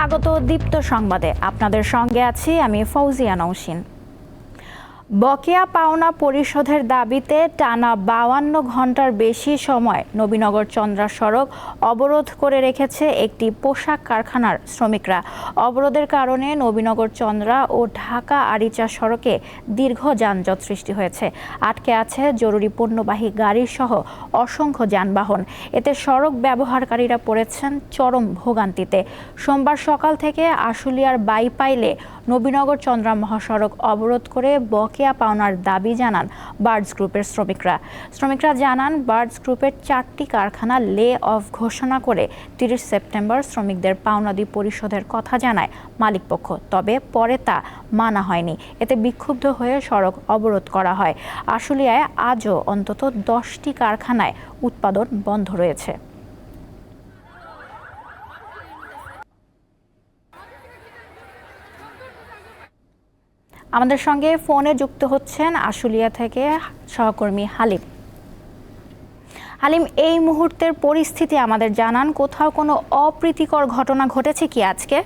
স্বাগত দীপ্ত সংবাদে। আপনাদের সঙ্গে আছি আমি ফৌজিয়া নৌসিন। বকেয়া পাওনা পরিশোধের দাবিতে টানা বাউান্ন ঘণ্টার বেশি সময় নবীনগর চন্দ্রা সড়ক অবরোধ করে রেখেছে একটি পোশাক কারখানার শ্রমিকরা। অবরোধের কারণে নবীনগর চন্দ্রা ও ঢাকা আরিচা সড়কে দীর্ঘ যানজট সৃষ্টি হয়েছে। আটকে আছে জরুরি পণ্যবাহী গাড়ি সহ অসংখ্য যানবাহন। এতে সড়ক ব্যবহারকারীরা পড়েছেন চরম ভোগান্তিতে। সোমবার সকাল থেকে আশুলিয়ার বাইপাইলে নবীনগর চন্দ্রা মহাসড়ক অবরোধ করে বকেয়া পাওনার দাবি জানান বার্ডস গ্রুপের শ্রমিকরা। শ্রমিকরা জানান, বার্ডস গ্রুপের চারটি কারখানা লে অফ ঘোষণা করে তিরিশ সেপ্টেম্বর শ্রমিকদের পাওনাদি পরিশোধের কথা জানায় মালিকপক্ষ, তবে পরে তা মানা হয়নি। এতে বিক্ষুব্ধ হয়ে সড়ক অবরোধ করা হয়। আশুলিয়ায় আজও অন্তত দশটি কারখানায় উৎপাদন বন্ধ রয়েছে। আমাদের সঙ্গে ফোনে যুক্ত হচ্ছেন আশুলিয়া থেকে সহকর্মী হালিম। হালিম, এই মুহূর্তের পরিস্থিতি আমাদের জানান, কোথাও কোনো অপ্রীতিকর ঘটনা ঘটেছে কি আজকে?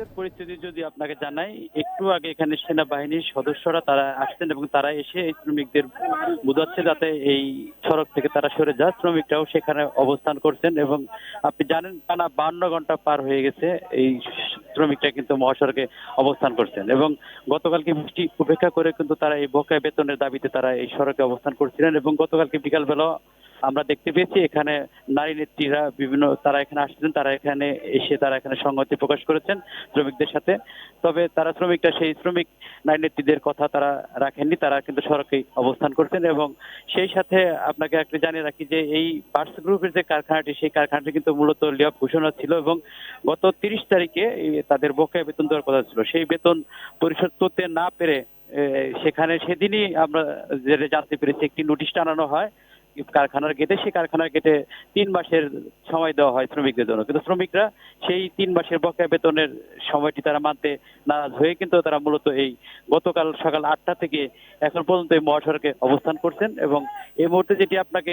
এই পরিস্থিতি যদি আপনাকে জানাই, একটু আগে এখানে সেনাবাহিনীর সদস্যরা তারা আসছেন এবং তারা এসে এই শ্রমিকদের বোঝাচ্ছে যাতে এই সড়ক থেকে তারা সরে যায় শ্রমিকরাও সেখানে অবস্থান করছেন এবং আপনি জানেন টানা বান্ন ঘণ্টা পার হয়ে গেছে এই শ্রমিকরা কিন্তু মহাসড়কে অবস্থান করছেন এবং গতকালকে বৃষ্টি উপেক্ষা করে কিন্তু তারা এই বকেয়া বেতনের দাবিতে তারা এই সড়কে অবস্থান করছিলেন এবং গতকালকে বিকালবেলা আমরা দেখতে পেয়েছি এখানে নারী নেত্রীরা বিভিন্ন তারা এখানে আসছেন, তারা এখানে এসে তারা এখানে সংহতি প্রকাশ করেছেন শ্রমিকদের সাথে। তবে তারা শ্রমিকরা সেই শ্রমিক নারী নেত্রীদের কথা তারা রাখেননি, তারা কিন্তু সড়কে অবস্থান করছেন এবং সেই সাথে আপনাকে একটা জানিয়ে রাখি যে এই বার্স গ্রুপের যে কারখানাটি, সেই কারখানাটি কিন্তু মূলত লিয়াব ঘোষণা ছিল এবং গত তিরিশ তারিখে তাদের বকেয়া বেতন দেওয়ার কথা ছিল। সেই বেতন পরিশোধ করতে না পেরে সেখানে সেদিনই আমরা জানতে পেরেছি, একটি নোটিশ টানানো হয়। কারখানার গেটে, সেই কারখানার গেটে তিন মাসের সময় দেওয়া হয় শ্রমিকদের জন্য। কিন্তু শ্রমিকরা সেই তিন মাসের বকেয়া বেতনের সময়টি তারা মানতে নারাজ হয়ে কিন্তু তারা মূলত এই গতকাল সকাল আটটা থেকে এখন পর্যন্ত এই মহাসড়কে অবস্থান করছেন এবং এই মুহূর্তে যেটি আপনাকে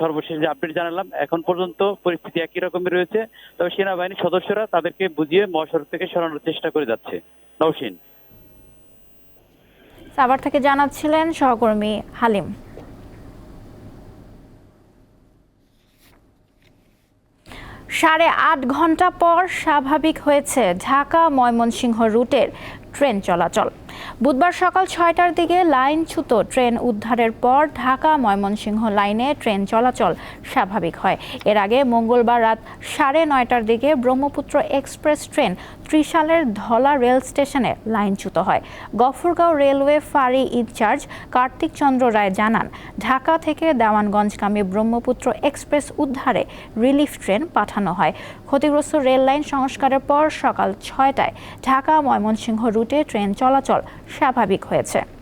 সর্বশেষ যে আপডেট জানালাম, এখন পর্যন্ত পরিস্থিতি একই রকমই রয়েছে। তবে সেনাবাহিনীর সদস্যরা তাদেরকে বুঝিয়ে মহাসড়ক থেকে সরানোর চেষ্টা করে যাচ্ছে। নৌসিন সাভার থেকে জানাচ্ছিলেন সহকর্মী হালিম। সাড়ে আট ঘণ্টা পর স্বাভাবিক হয়েছে ঢাকা ময়মনসিংহ রুটের ট্রেন চলাচল। বুধবার সকাল ছয়টার দিকে লাইন লাইনচ্যুত ট্রেন উদ্ধারের পর ঢাকা ময়মনসিংহ লাইনে ট্রেন চলাচল স্বাভাবিক হয়। এর আগে মঙ্গলবার রাত সাড়ে নয়টার দিকে ব্রহ্মপুত্র এক্সপ্রেস ট্রেন ত্রিশালের ধলা রেল স্টেশনে লাইনচ্যুত হয়। গফরগাঁও রেলওয়ে ফাঁড়ি ইনচার্জ কার্তিক চন্দ্র রায় জানান, ঢাকা থেকে দেওয়ানগঞ্জগামী ব্রহ্মপুত্র এক্সপ্রেস উদ্ধারে রিলিফ ট্রেন পাঠানো হয়। ক্ষতিগ্রস্ত রেল লাইন সংস্কারের পর সকাল ছয়টায় ঢাকা ময়মনসিংহ রুটে ট্রেন চলাচল স্বাভাবিক হয়েছে।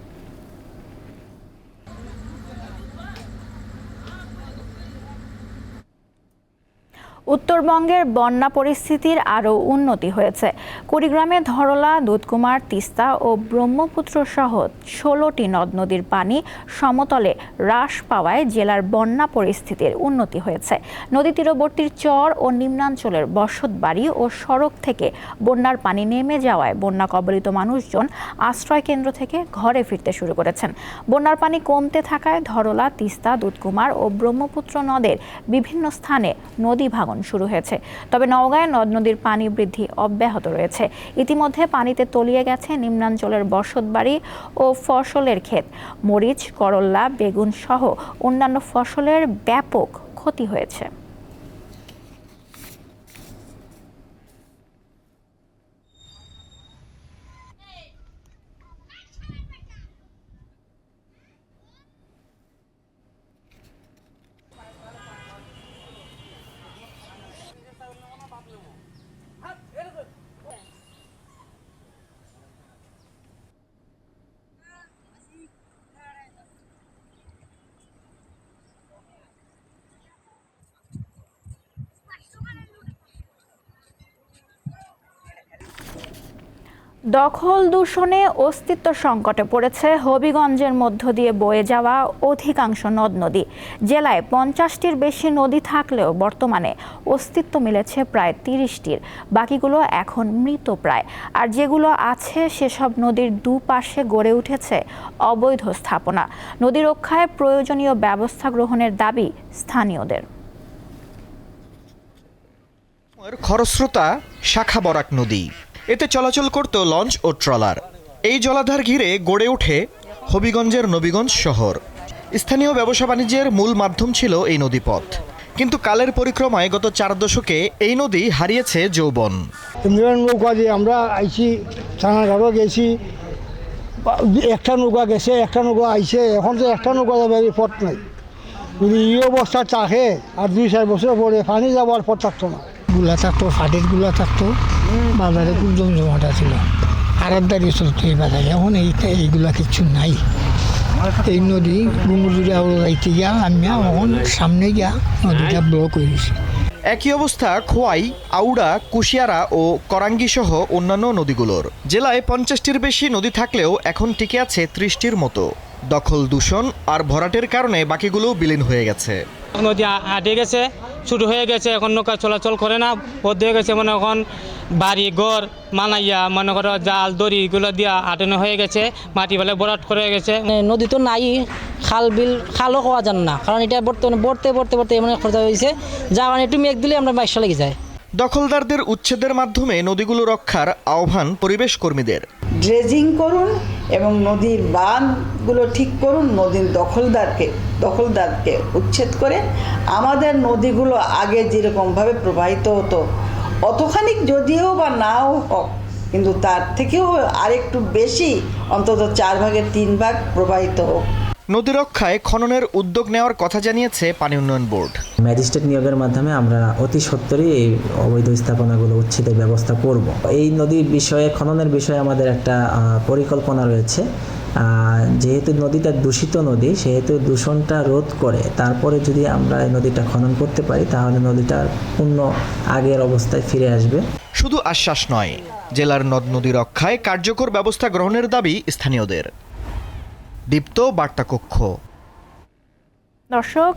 উত্তরবঙ্গের বন্যা পরিস্থিতির আরও উন্নতি হয়েছে। কুড়িগ্রামে ধরলা, দুধকুমার, তিস্তা ও ব্রহ্মপুত্র সহ ষোলোটি নদ নদীর পানি সমতলে হ্রাস পাওয়ায় জেলার বন্যা পরিস্থিতির উন্নতি হয়েছে। নদী তীরবর্তীর চর ও নিম্নাঞ্চলের বসত বাড়ি ও সড়ক থেকে বন্যার পানি নেমে যাওয়ায় বন্যা কবলিত মানুষজন আশ্রয় কেন্দ্র থেকে ঘরে ফিরতে শুরু করেছেন। বন্যার পানি কমতে থাকায় ধরলা, তিস্তা, দুধকুমার ও ব্রহ্মপুত্র নদের বিভিন্ন স্থানে নদী ভাঙন শুরু হয়েছে। তবে নওগাঁয় নদ নদীর পানি বৃদ্ধি অব্যাহত রয়েছে। ইতিমধ্যে পানিতে তলিয়ে গেছে নিম্নাঞ্চলের বসতবাড়ি ও ফসলের ক্ষেত। মরিচ করল্লা বেগুন সহ অন্যান্য ফসলের ব্যাপক ক্ষতি হয়েছে। দখল দূষণে অস্তিত্ব সংকটে পড়েছে হবিগঞ্জের মধ্য দিয়ে বয়ে যাওয়া অধিকাংশ নদ নদী। জেলায় পঞ্চাশটির বেশি নদী থাকলেও বর্তমানে অস্তিত্ব মিলেছে প্রায় তিরিশটির। বাকিগুলো এখন মৃত প্রায়। আর যেগুলো আছে, সেসব নদীর দুপাশে গড়ে উঠেছে অবৈধ স্থাপনা। নদী রক্ষায় প্রয়োজনীয় ব্যবস্থা গ্রহণের দাবি স্থানীয়দের। খরস্রোতা শাখা বরাক নদী। এতে চলাচল করত লঞ্চ ও ট্রলার। এই জলাধার ঘিরে গড়ে ওঠে হবিগঞ্জের নবীগঞ্জ শহর। স্থানীয় ব্যবসা বাণিজ্যের মূল মাধ্যম ছিল এই নদীপথ। কিন্তু কালের পরিক্রমায় গত চার দশকে এই নদী হারিয়েছে যৌবন। নৌকা দিয়ে আমরা আইছি গেছি একটা নৌকা গেছে, একটা নৌকা আইছে, এখন তো একটা নৌকা যাবে পথ নাই। যদি এই অবস্থা আর দুই চার বছর পরে পানি যাওয়ার পথ থাকতো না। গুলা থাকতো ফাটিরগুলা থাকতো বাজারে খুব জমজমাটা ছিল আড়তদারি চলতো এই বাজারে এখন এই এইগুলা কিছু নাই। এই নদী আরও যাইতে গিয়া আমি এখন সামনে গিয়া নদীটা ব্লক হয়ে গেছে। একই অবস্থা খোয়াই আউড়া কুশিয়ারা ও করাঙ্গি সহ অন্যান্য নদীগুলোর। জেলায় পঞ্চাশটির বেশি নদী থাকলেও এখন টিকে আছে ত্রিশটির মতো। দখল দূষণ আর ভরাটের কারণে বাকিগুলো বিলীন হয়ে গেছে। নদী আটে গেছে শুরু হয়ে গেছে এখন নৌকা চলাচল করে না। বদ্ধ হয়ে গেছে মানে এখন বাড়ি ঘর মানাইয়া মনে করো জাল দড়ি এগুলো দিয়া আটানো হয়ে গেছে মাটি ফেলে বরাট করে গেছে। মানে নদী তো নাই খাল বিল খালও হওয়া যান না। কারণ এটা বর্তমানে বড়তে বড়তে বড়তে এমন খরচা হয়েছে যা কারণে একটু মেঘ দিলে আমরা বাইশা লেগে যায়। দখলদারদের উচ্ছেদের মাধ্যমে নদীগুলো রক্ষার আহ্বান পরিবেশ কর্মীদের ড্রেজিং করুন এবং নদীর বাঁধগুলো ঠিক করুন, নদীর দখলদারকে দখলদারকে উচ্ছেদ করে আমাদের নদীগুলো আগে যেরকমভাবে প্রবাহিত হতো অতখানি যদিও বা নাও হোক, কিন্তু তার থেকেও আরেকটু বেশি, অন্তত চার ভাগের তিন ভাগ প্রবাহিত হোক। নদী রক্ষায় খননের উদ্যোগ নেওয়ার কথা জানিয়েছে পানি উন্নয়ন বোর্ড। ম্যাজিস্ট্রেট নিয়োগের মাধ্যমে আমরা অতি সত্বরই এই অবৈধ স্থাপনাগুলো উচ্ছেদের ব্যবস্থা করব। এই নদীর বিষয়ে খননের বিষয়ে আমাদের একটা পরিকল্পনা রয়েছে। যেহেতু নদীটা দূষিত নদী সেহেতু দূষণটা রোধ করে তারপরে যদি আমরা এই নদীটা খনন করতে পারি তাহলে নদীটা পূর্ণ আগের অবস্থায় ফিরে আসবে। শুধু আশ্বাস নয় জেলার নদ নদী রক্ষায় কার্যকর ব্যবস্থা গ্রহণের দাবি স্থানীয়দের। দীপ্ত বার্তা কক্ষ দর্শক,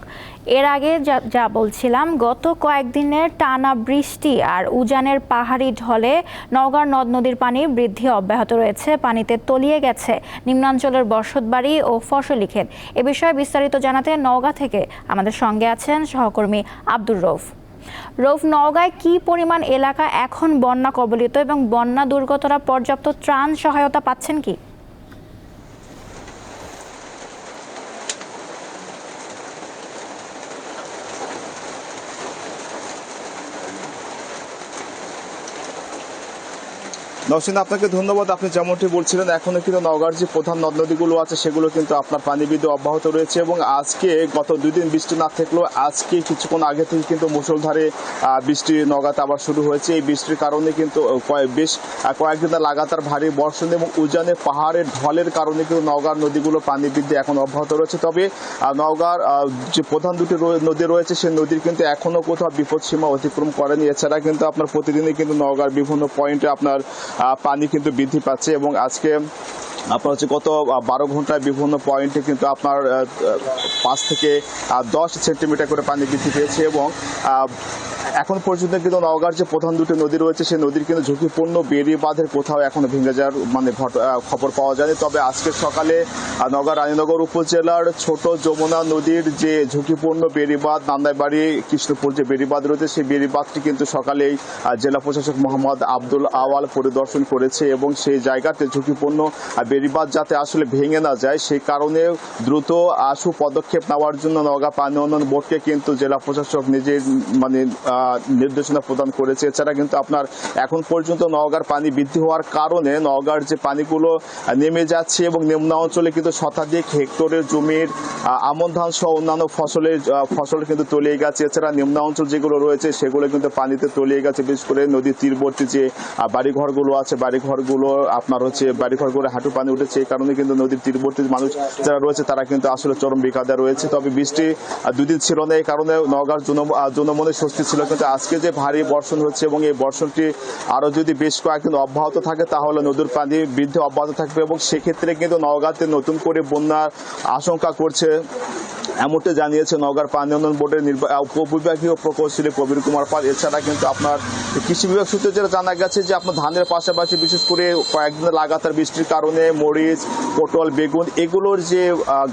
এর আগে যা যা বলছিলাম, গত কয়েকদিনের টানা বৃষ্টি আর উজানের পাহাড়ি ঢলে নওগাঁর নদ নদীর পানি বৃদ্ধি অব্যাহত রয়েছে, পানিতে তলিয়ে গেছে নিম্নাঞ্চলের বসতবাড়ি ও ফসলি ক্ষেত। এ বিষয়ে বিস্তারিত জানাতে নওগাঁ থেকে আমাদের সঙ্গে আছেন সহকর্মী আব্দুর রৌফ। রৌফ, নওগাঁয় কি পরিমাণ এলাকা এখন বন্যা কবলিত এবং বন্যা দুর্গতরা পর্যাপ্ত ত্রাণ সহায়তা পাচ্ছেন কি? নসীন আপনাকে ধন্যবাদ। আপনি যেমনটি বলছিলেন, এখনও কিন্তু নওগাঁর যে প্রধান নদ নদীগুলো আছে, সেগুলো কিন্তু আপনার পানি বৃদ্ধি অব্যাহত রয়েছে এবং আজকে গত দুই দিন বৃষ্টি না থাকলেও আজকে কিছুক্ষণ আগে থেকে কিন্তু মুসলধারে বৃষ্টি নওগাঁতে আবার শুরু হয়েছে। এই বৃষ্টির কারণে কিন্তু বেশ কয়েকদিন লাগাতার ভারী বর্ষণ এবং উজানে পাহাড়ের ঢলের কারণে কিন্তু নওগাঁর নদীগুলো পানি বৃদ্ধি এখন অব্যাহত রয়েছে। তবে নওগাঁর যে প্রধান দুটি নদী রয়েছে, সেই নদীর কিন্তু এখনও কোথাও বিপদ সীমা অতিক্রম করেনি। এছাড়া কিন্তু আপনার প্রতিদিনই কিন্তু নওগাঁর বিভিন্ন পয়েন্টে আপনার পানি কিন্তু বৃদ্ধি পাচ্ছে এবং আজকে আপনার হচ্ছে গত বারো ঘন্টায় বিভিন্ন পয়েন্টে কিন্তু আপনার পাঁচ থেকে দশ সেন্টিমিটার করে পানি বৃদ্ধি পেয়েছে এবং এখন পর্যন্ত কিন্তু নওগাঁর যে প্রধান দুটি নদী রয়েছে, সেই নদীর কিন্তু ঝুঁকিপূর্ণ বেরি বাঁধের কোথাও এখনও ভেঙে যাওয়ার মানে খবর পাওয়া যায়নি। তবে আজকে সকালে নওগাঁ রানীনগর উপজেলার ছোট যমুনা নদীর যে ঝুঁকিপূর্ণ বেড়িবাঁধ নান্দাইবাড়ি, কৃষ্ণপুর যে বেড়িবাঁধ রয়েছে, সেই বেড়িবাঁধটি কিন্তু সকালেই জেলা প্রশাসক মোহাম্মদ আব্দুল আওয়াল পরিদর্শন করেছে এবং সেই জায়গাতে ঝুঁকিপূর্ণ বেড়িবাঁধ যাতে আসলে ভেঙে না যায়, সেই কারণে দ্রুত আশু পদক্ষেপ নেওয়ার জন্য নওগাঁ পানি উন্নয়ন বোর্ডকে কিন্তু জেলা প্রশাসক নিজের মানে নির্দেশনা প্রদান করেছে। এছাড়া কিন্তু আপনার এখন পর্যন্ত নওগাঁর পানি বৃদ্ধি হওয়ার কারণে নওগাঁর যে পানিগুলো নেমে যাচ্ছে এবং নিম্ন অঞ্চলে কিন্তু শতাধিক হেক্টরের জমির আমন ধান সহ অন্যান্য ফসলের ফসল কিন্তু তলিয়ে গেছে। এছাড়া নিম্ন অঞ্চল যেগুলো রয়েছে, সেগুলো কিন্তু পানিতে তলিয়ে গেছে। বিশেষ করে নদীর তীরবর্তী যে বাড়িঘরগুলো আছে, বাড়িঘরগুলো আপনার হচ্ছে, বাড়িঘরগুলো হাঁটু পানি উঠেছে। এই কারণে কিন্তু নদীর তীরবর্তী মানুষ যারা রয়েছে, তারা কিন্তু আসলে চরম বিকাদে রয়েছে। তবে বৃষ্টি দুদিন ছিল না। এই কারণে নওগাঁর জনমনে স্বস্তি ছিল কিন্তু আজকে যে ভারী বর্ষণ হচ্ছে এবং এই বর্ষণটি আরও যদি বেশ কয়েকদিন অব্যাহত থাকে, তাহলে নদীর পানি বৃদ্ধি অব্যাহত থাকবে এবং সেক্ষেত্রে কিন্তু নওগাঁতে নতুন করে বন্যার আশঙ্কা করছে এমনটি জানিয়েছে নওগাঁর পানি উন্নয়ন বোর্ডের উপবিভাগীয় প্রকৌশলী প্রবীর কুমার পাল। এছাড়া কিন্তু আপনার কৃষি বিভাগ সূত্রে যেটা জানা গেছে যে আপনার ধানের পাশাপাশি বিশেষ করে কয়েকদিন লাগাতার বৃষ্টির কারণে মরিচ, পটল, বেগুন এগুলোর যে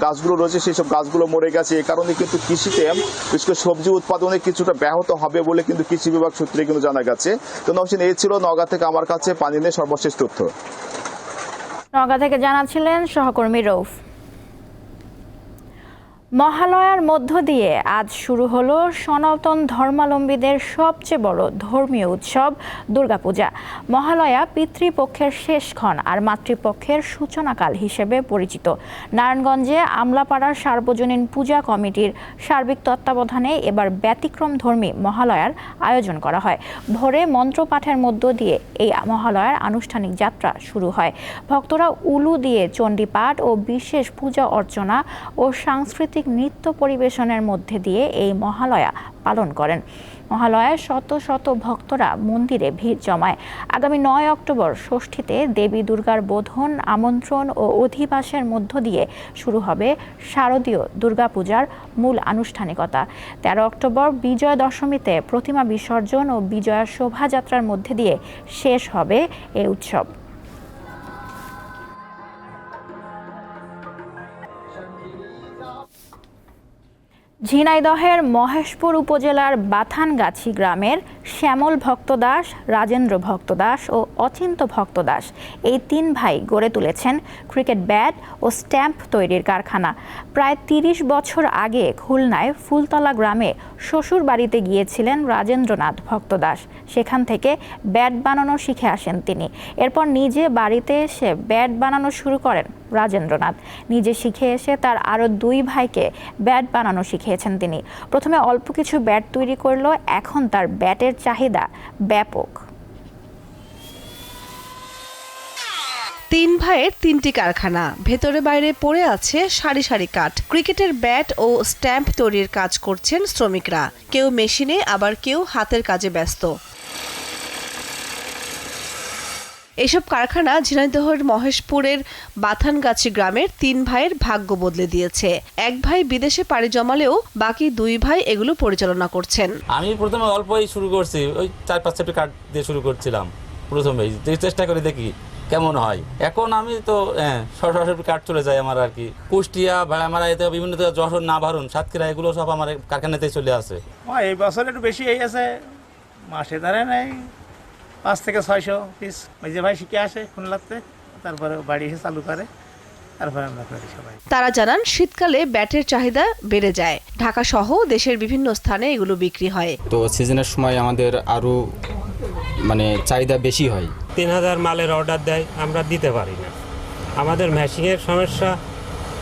গাছগুলো রয়েছে সেই সব গাছগুলো মরে গেছে। এই কারণে কিন্তু কৃষিতে, বিশেষ করে সবজি উৎপাদনে কিছুটা ব্যাহত হবে বলে কিন্তু কৃষি বিভাগ সূত্রে কিন্তু জানা গেছে। তো নবসিন এই ছিল নওগাঁ থেকে আমার কাছে পানি নিয়ে সর্বশেষ তথ্য। নগা থেকে জানাচ্ছিলেন সহকর্মী রৌফ। মহালয়ার মধ্য দিয়ে আজ শুরু হলো সনাতন ধর্মাবলম্বীদের সবচেয়ে বড় ধর্মীয় উৎসব দুর্গাপূজা। মহালয়া পিতৃপক্ষের শেষক্ষণ আর মাতৃপক্ষের সূচনাকাল হিসেবে পরিচিত। নারায়ণগঞ্জে আমলাপাড়ার সার্বজনীন পূজা কমিটির সার্বিক তত্ত্বাবধানে এবার ব্যতিক্রম ধর্মী মহালয়ার আয়োজন করা হয়। ভোরে মন্ত্রপাঠের মধ্য দিয়ে এই মহালয়ার আনুষ্ঠানিক যাত্রা শুরু হয়। ভক্তরা উলু দিয়ে চণ্ডীপাঠ ও বিশেষ পূজা অর্চনা ও সাংস্কৃতিক নৃত্য পরিবেশনের মধ্যে দিয়ে এই মহালয়া পালন করেন। মহালয়ায় শত শত ভক্তরা মন্দিরে ভিড় জমায়। আগামী নয় অক্টোবর ষষ্ঠীতে দেবী দুর্গার বোধন, আমন্ত্রণ ও অধিবাসের মধ্য দিয়ে শুরু হবে শারদীয় দুর্গাপূজার মূল আনুষ্ঠানিকতা। তেরো অক্টোবর বিজয় দশমীতে প্রতিমা বিসর্জন ও বিজয়া শোভাযাত্রার মধ্যে দিয়ে শেষ হবে এই উৎসব। ঝিনাইদহের মহেশপুর উপজেলার বাথানগাছি গ্রামের শ্যামল ভক্ত দাস রাজেন্দ্র ভক্ত দাস ও অচিন্ত ভক্ত দাস এই তিন ভাই গড়ে তুলেছেন ক্রিকেট ব্যাট ও স্ট্যাম্প তৈরির কারখানা। প্রায় তিরিশ বছর আগে খুলনায় ফুলতলা গ্রামে শ্বশুর বাড়িতে গিয়েছিলেন রাজেন্দ্রনাথ ভক্ত দাস সেখান থেকে ব্যাট বানানো শিখে আসেন তিনি। এরপর নিজে বাড়িতে এসে ব্যাট বানানো শুরু করেন রাজেন্দ্রনাথ। নিজে শিখে এসে তার আরও দুই ভাইকে ব্যাট বানানো শিখিয়েছেন তিনি। প্রথমে অল্প কিছু ব্যাট তৈরি করল, এখন তার ব্যাটের চাহিদা ব্যাপক। তিন ভাইয়ের তিনটি কারখানা, ভেতরে বাইরে পড়ে আছে সারি সারি কাঠ। ক্রিকেটের ব্যাট ও স্ট্যাম্প তৈরির কাজ করছেন শ্রমিকরা। কেউ মেশিনে, আবার কেউ হাতের কাজে ব্যস্ত। এসব কারখানা ঝিনাইদহের মহেশপুরের বাথানগাছি গ্রামের তিন ভাইয়ের ভাগ্য বদলে দিয়েছে। এক ভাই বিদেশে পাড়ি জমালেও বাকি দুই ভাই এগুলো পরিচালনা করছেন। আমি প্রথমে অল্পই শুরু করছি ওই চার পাঁচ চারটি কাঠ দিয়ে শুরু করছিলাম প্রথমেই। চেষ্টা করে দেখি কেমন হয়। এখন আমি তো হ্যাঁ সরাসরি কাঠ চলে যায় আমার আর কি। কুষ্টিয়া ভাড়ামারা এতে বিভিন্ন যশোর না ভারুন সাতক্ষীরা এগুলো সব আমার কারখানাতেই চলে আসে। এই বছর একটু বেশি এই আছে মাসে ধরে নেই পাঁচ থেকে ছয়শো পিস ওই যে ভাই শিখে আসে খুলনাতে তারপরে বাড়ি এসে চালু করে। তারপরে আমরা করি সবাই। তারা জানান শীতকালে ব্যাটের চাহিদা বেড়ে যায়। ঢাকা সহ দেশের বিভিন্ন স্থানে এগুলো বিক্রি হয়। তো সিজনের সময় আমাদের আরও মানে চাহিদা বেশি হয়। তিন হাজার মালের অর্ডার দেয় আমরা দিতে পারি না। আমাদের ম্যাশিংয়ের সমস্যা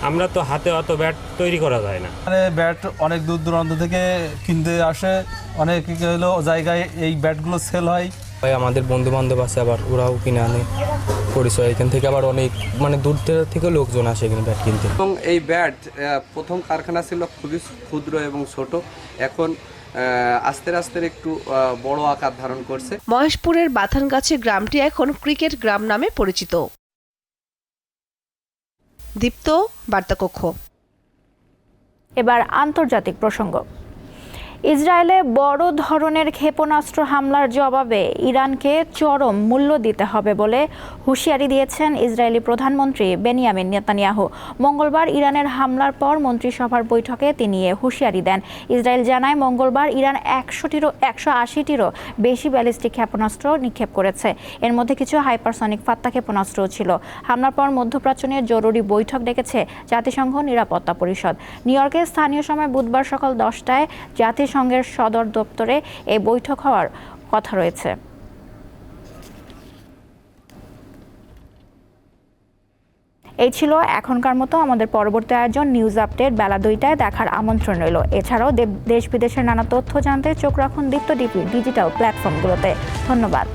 আমরা তো হাতে অত ব্যাট তৈরি করা যায় না। মানে ব্যাট অনেক দূর দূরান্ত থেকে কিনতে আসে। অনেক হলো জায়গায় এই ব্যাটগুলো সেল হয়। ভাই আমাদের বন্ধু বান্ধব আছে আবার ওরাও কিনে আনে। পরিচয়। এখান থেকে আবার অনেক মানে দূর থেকে লোকজন আসে এখানে ব্যাট কিনতে। এবং এই ব্যাট প্রথম কারখানা ছিল খুবই ক্ষুদ্র এবং ছোট। এখন আস্তে আস্তে একটু বড় আকার ধারণ করছে। মহেশপুরের বাথানগাছি গ্রামটি এখন ক্রিকেট গ্রাম নামে পরিচিত। দীপ্ত বার্তাকক্ষ। এবার আন্তর্জাতিক প্রসঙ্গ। ইসরায়েলে বড় ধরনের ক্ষেপণাস্ত্র হামলার জবাবে ইরানকে চরম মূল্য দিতে হবে বলে হুঁশিয়ারি দিয়েছেন ইসরায়েলি প্রধানমন্ত্রী বেনিয়ামিন নেতানিয়াহু। মঙ্গলবার ইরানের হামলার পর মন্ত্রিসভার বৈঠকে তিনি এ হুঁশিয়ারি দেন। ইসরায়েল জানায়, মঙ্গলবার ইরান একশোটিরও, একশো আশিটিরও বেশি ব্যালিস্টিক ক্ষেপণাস্ত্র নিক্ষেপ করেছে। এর মধ্যে কিছু হাইপারসনিক ফাত্তা ক্ষেপণাস্ত্রও ছিল। হামলার পর মধ্যপ্রাচ্য জরুরি বৈঠক ডেকেছে জাতিসংঘ নিরাপত্তা পরিষদ। নিউ ইয়র্কে স্থানীয় সময় বুধবার সকাল দশটায় জাতিসংঘের সদর দপ্তরে এই বৈঠক হওয়ার কথা রয়েছে। এই ছিল এখনকার মতো আমাদের পরবর্তী আয়োজন নিউজ আপডেট। বেলা দুইটায় দেখার আমন্ত্রণ রইল। এছাড়াও দেশ বিদেশের নানা তথ্য জানতে চোখ রাখুন দীপ্ত ডিপি ডিজিটাল প্ল্যাটফর্মগুলোতে। ধন্যবাদ।